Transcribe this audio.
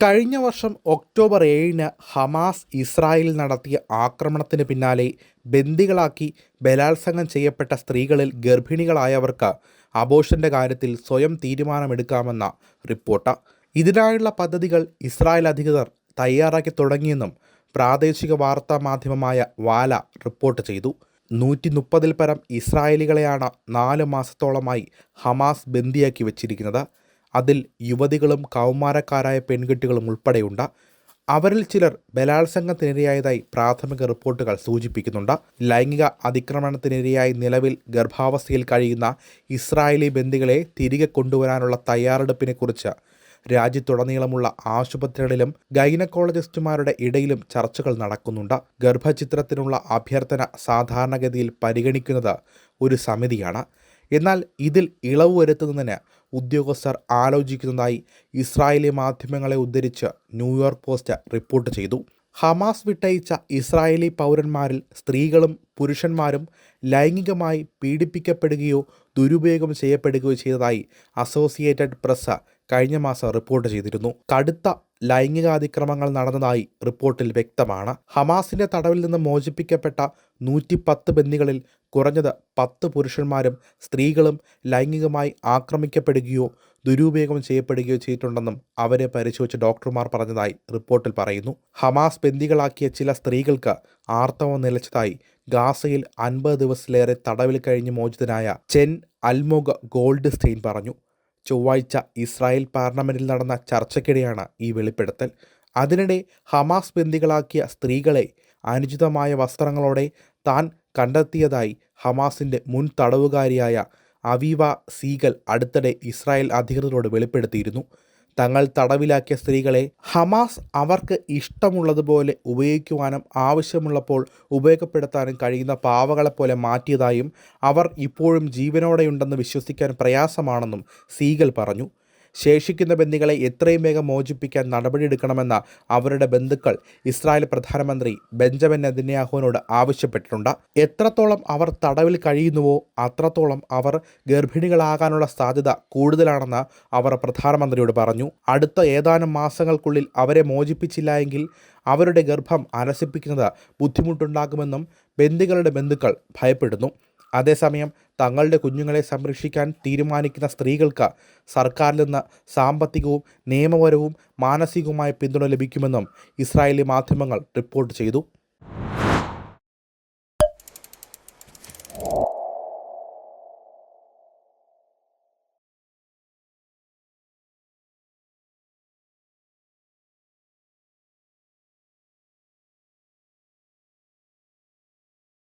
കഴിഞ്ഞ വർഷം ഒക്ടോബർ ഏഴിന് ഹമാസ് ഇസ്രായേലിൽ നടത്തിയ ആക്രമണത്തിന് പിന്നാലെ ബന്ദികളാക്കി ബലാത്സംഗം ചെയ്യപ്പെട്ട സ്ത്രീകളിൽ ഗർഭിണികളായവർക്ക് അബോഷന്റെ കാര്യത്തിൽ സ്വയം തീരുമാനമെടുക്കാമെന്ന റിപ്പോർട്ട്. ഇതിനായുള്ള പദ്ധതികൾ ഇസ്രായേൽ അധികൃതർ തയ്യാറാക്കി തുടങ്ങിയെന്നും പ്രാദേശിക വാർത്താ മാധ്യമമായ വാല റിപ്പോർട്ട് ചെയ്തു. നൂറ്റി മുപ്പതിൽ പരം ഇസ്രായേലികളെയാണ് നാല് മാസത്തോളമായി ഹമാസ് ബന്ദിയാക്കി വച്ചിരിക്കുന്നത്. അതിൽ യുവതികളും കൗമാരക്കാരായ പെൺകുട്ടികളും ഉൾപ്പെടെയുണ്ട്. അവരിൽ ചിലർ ബലാത്സംഗത്തിനിരയായതായി പ്രാഥമിക റിപ്പോർട്ടുകൾ സൂചിപ്പിക്കുന്നുണ്ട്. ലൈംഗിക അതിക്രമണത്തിനിരയായി നിലവിൽ ഗർഭാവസ്ഥയിൽ കഴിയുന്ന ഇസ്രായേലി ബന്ദികളെ തിരികെ കൊണ്ടുവരാനുള്ള തയ്യാറെടുപ്പിനെക്കുറിച്ച് രാജ്യത്തുടനീളമുള്ള ആശുപത്രികളിലും ഗൈനക്കോളജിസ്റ്റുമാരുടെ ഇടയിലും ചർച്ചകൾ നടക്കുന്നുണ്ട്. ഗർഭചിത്രത്തിനുള്ള അഭ്യർത്ഥന സാധാരണഗതിയിൽ പരിഗണിക്കുന്നത് ഒരു സമിതിയാണ്. എന്നാൽ ഇതിൽ ഇളവ് വരുത്തുന്നതിന് ഉദ്യോഗസ്ഥർ ആലോചിക്കുന്നതായി ഇസ്രായേലി മാധ്യമങ്ങളെ ഉദ്ധരിച്ച് ന്യൂയോർക്ക് പോസ്റ്റ് റിപ്പോർട്ട് ചെയ്തു. ഹമാസ് വിട്ടയച്ച ഇസ്രായേലി പൗരന്മാരിൽ സ്ത്രീകളും പുരുഷന്മാരും ലൈംഗികമായി പീഡിപ്പിക്കപ്പെടുകയോ ദുരുപയോഗം ചെയ്യപ്പെടുകയോ ചെയ്തതായി അസോസിയേറ്റഡ് പ്രസ് കഴിഞ്ഞ മാസം റിപ്പോർട്ട് ചെയ്തിരുന്നു. കടുത്ത ലൈംഗികാതിക്രമങ്ങൾ നടന്നതായി റിപ്പോർട്ടിൽ വ്യക്തമാണ്. ഹമാസിന്റെ തടവിൽ നിന്ന് മോചിപ്പിക്കപ്പെട്ട നൂറ്റി പത്ത് ബന്ദികളിൽ കുറഞ്ഞത് പത്ത് പുരുഷന്മാരും സ്ത്രീകളും ലൈംഗികമായി ആക്രമിക്കപ്പെടുകയോ ദുരുപയോഗം ചെയ്യപ്പെടുകയോ ചെയ്തിട്ടുണ്ടെന്നും അവരെ പരിശോധിച്ച ഡോക്ടർമാർ പറഞ്ഞതായി റിപ്പോർട്ടിൽ പറയുന്നു. ഹമാസ് ബന്ദികളാക്കിയ ചില സ്ത്രീകൾക്ക് ആർത്തവം നിലച്ചതായി ഗാസയിൽ അൻപത് ദിവസത്തിലേറെ തടവിൽ കഴിഞ്ഞ് മോചിതനായ ചെൻ അൽമോഗ ഗോൾഡ് സ്റ്റെയിൻ പറഞ്ഞു. ചൊവ്വാഴ്ച ഇസ്രായേൽ പാർലമെന്റിൽ നടന്ന ചർച്ചയ്ക്കിടെയാണ് ഈ വെളിപ്പെടുത്തൽ. അതിനിടെ ഹമാസ് ബന്ദികളാക്കിയ സ്ത്രീകളെ അനുചിതമായ വസ്ത്രങ്ങളോടെ താൻ കണ്ടെത്തിയതായി ഹമാസിന്റെ മുൻ തടവുകാരിയായ അവീവ സീഗൽ അടുത്തിടെ ഇസ്രായേൽ അധികൃതരോട് വെളിപ്പെടുത്തിയിരുന്നു. തങ്ങൾ തടവിലാക്കിയ സ്ത്രീകളെ ഹമാസ് അവർക്ക് ഇഷ്ടമുള്ളതുപോലെ ഉപയോഗിക്കുവാനും ആവശ്യമുള്ളപ്പോൾ ഉപയോഗപ്പെടുത്താനും കഴിയുന്ന പാവകളെപ്പോലെ മാറ്റിയതായും അവർ ഇപ്പോഴും ജീവനോടെയുണ്ടെന്ന് വിശ്വസിക്കാൻ പ്രയാസമാണെന്നും സീഗൽ പറഞ്ഞു. ശേഷിക്കുന്ന ബന്ദികളെ എത്രയും വേഗം മോചിപ്പിക്കാൻ നടപടിയെടുക്കണമെന്ന അവരുടെ ബന്ധുക്കൾ ഇസ്രായേൽ പ്രധാനമന്ത്രി ബെഞ്ചമിൻ നെതന്യാഹുവിനോട് ആവശ്യപ്പെട്ടിട്ടുണ്ട്. എത്രത്തോളം അവർ തടവിൽ കഴിയുന്നുവോ അത്രത്തോളം അവർ ഗർഭിണികളാകാനുള്ള സാധ്യത കൂടുതലാണെന്ന് അവർ പ്രധാനമന്ത്രിയോട് പറഞ്ഞു. അടുത്ത ഏതാനും മാസങ്ങൾക്കുള്ളിൽ അവരെ മോചിപ്പിച്ചില്ല എങ്കിൽ അവരുടെ ഗർഭം അലസിപ്പിക്കുന്നത് ബുദ്ധിമുട്ടുണ്ടാകുമെന്നും ബന്ദികളുടെ ബന്ധുക്കൾ ഭയപ്പെടുന്നു. അതേസമയം തങ്ങളുടെ കുഞ്ഞുങ്ങളെ സംരക്ഷിക്കാൻ തീരുമാനിക്കുന്ന സ്ത്രീകൾക്ക് സർക്കാരിൽ നിന്ന് സാമ്പത്തികവും നിയമപരവും മാനസികവുമായ പിന്തുണ ലഭിക്കുമെന്നും ഇസ്രായേലി മാധ്യമങ്ങൾ റിപ്പോർട്ട് ചെയ്തു.